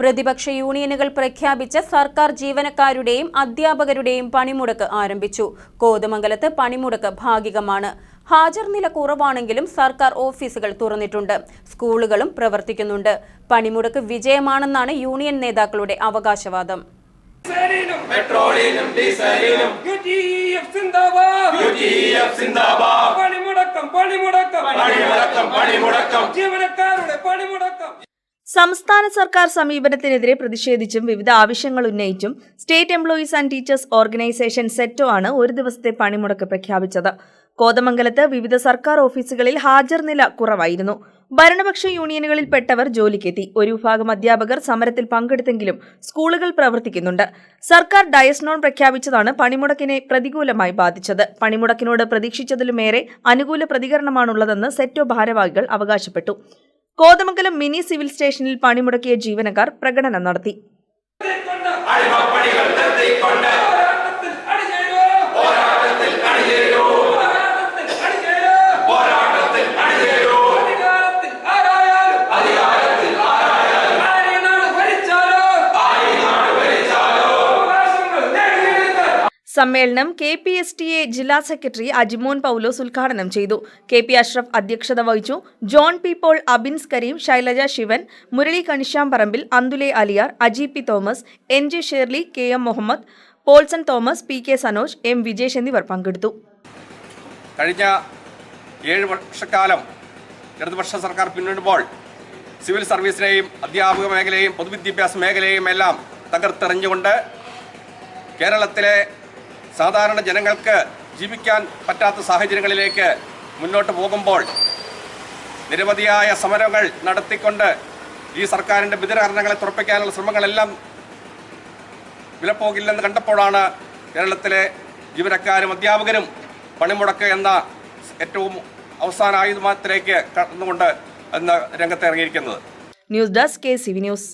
പ്രതിപക്ഷ യൂണിയനുകൾ പ്രഖ്യാപിച്ച സർക്കാർ ജീവനക്കാരുടെയും അധ്യാപകരുടെയും പണിമുടക്ക് ആരംഭിച്ചു. കോതമംഗലത്ത് പണിമുടക്ക് ഭാഗികമാണ്. ഹാജർ നില കുറവാണെങ്കിലും സർക്കാർ ഓഫീസുകൾ തുറന്നിട്ടുണ്ട്. സ്കൂളുകളും പ്രവർത്തിക്കുന്നുണ്ട്. പണിമുടക്ക് വിജയമാണെന്നാണ് യൂണിയൻ നേതാക്കളുടെ അവകാശവാദം. പെട്രോളിനും ഡീസലിനും പണിമുടക്കം പണിമുടക്കം. പണിമുടക്കം പണിമുടക്കം. ജീവനക്കാരുടെ പണിമുടക്കം സംസ്ഥാന സർക്കാർ സമീപനത്തിനെതിരെ പ്രതിഷേധിച്ചും വിവിധ ആവശ്യങ്ങൾ ഉന്നയിച്ചും state employees and teachers organisation SETO ആണ് ഒരു ദിവസത്തെ പണിമുടക്ക് പ്രഖ്യാപിച്ചത്. കോതമംഗലത്ത് വിവിധ സർക്കാർ ഓഫീസുകളിൽ ഹാജർ നില കുറവായിരുന്നു. ഭരണപക്ഷ യൂണിയനുകളിൽപ്പെട്ടവർ ജോലിക്കെത്തി. ഒരു വിഭാഗം അധ്യാപകർ സമരത്തിൽ പങ്കെടുത്തെങ്കിലും സ്കൂളുകൾ പ്രവർത്തിക്കുന്നുണ്ട്. സർക്കാർ ഡയസ്നോൺ പ്രഖ്യാപിച്ചതാണ് പണിമുടക്കിനെ പ്രതികൂലമായി ബാധിച്ചത്. പണിമുടക്കിനോട് പ്രതീക്ഷിച്ചതിലുമേറെ അനുകൂല പ്രതികരണമാണുള്ളതെന്ന് സെറ്റോ ഭാരവാഹികൾ അവകാശപ്പെട്ടു. കോതമംഗലം മിനി സിവിൽ സ്റ്റേഷനിൽ പണിമുടക്കിയ ജീവനക്കാർ പ്രകടനം നടത്തി. സമ്മേളനം K P S T A ജില്ലാ സെക്രട്ടറി അജിമോൻ പൗലോസ് ഉദ്ഘാടനം ചെയ്തു. കെ പി അഷ്റഫ് അധ്യക്ഷത വഹിച്ചു. John P Paul Abins Kareem Shailaja Shivan Murali Kanishamparambil Antule Aliyar Aji P Thomas N J Shirley K M Muhammad Paulson Thomas P K Sanoj M Vijesh എന്നിവർ പങ്കെടുത്തു. കഴിഞ്ഞ ഏഴ് വർഷക്കാലം ഇടതുപക്ഷ സർക്കാർ പിന്നിടുമ്പോൾ സിവിൽ സർവീസിനെയും അധ്യാപക മേഖലയെയും പൊതുവിദ്യാഭ്യാസ മേഖലയെയും എല്ലാം തകർത്തെറിഞ്ഞുകൊണ്ട് കേരളത്തിലെ സാധാരണ ജനങ്ങൾക്ക് ജീവിക്കാൻ പറ്റാത്ത സാഹചര്യങ്ങളിലേക്ക് മുന്നോട്ട് പോകുമ്പോൾ നിരവധിയായ സമരങ്ങൾ നടത്തിക്കൊണ്ട് ഈ സർക്കാരിന്റെ വിതരണങ്ങളെ തുറപ്പിക്കാനുള്ള ശ്രമങ്ങളെല്ലാം വിലപ്പോകില്ലെന്ന് കണ്ടപ്പോഴാണ് കേരളത്തിലെ ജീവനക്കാരും അധ്യാപകരും പണിമുടക്ക് എന്ന ഏറ്റവും അവസാന ആയുധത്തിലേക്ക് കടന്നുകൊണ്ട് എന്ന രംഗത്ത് ഇറങ്ങിയിരിക്കുന്നത്. News desk K C V news.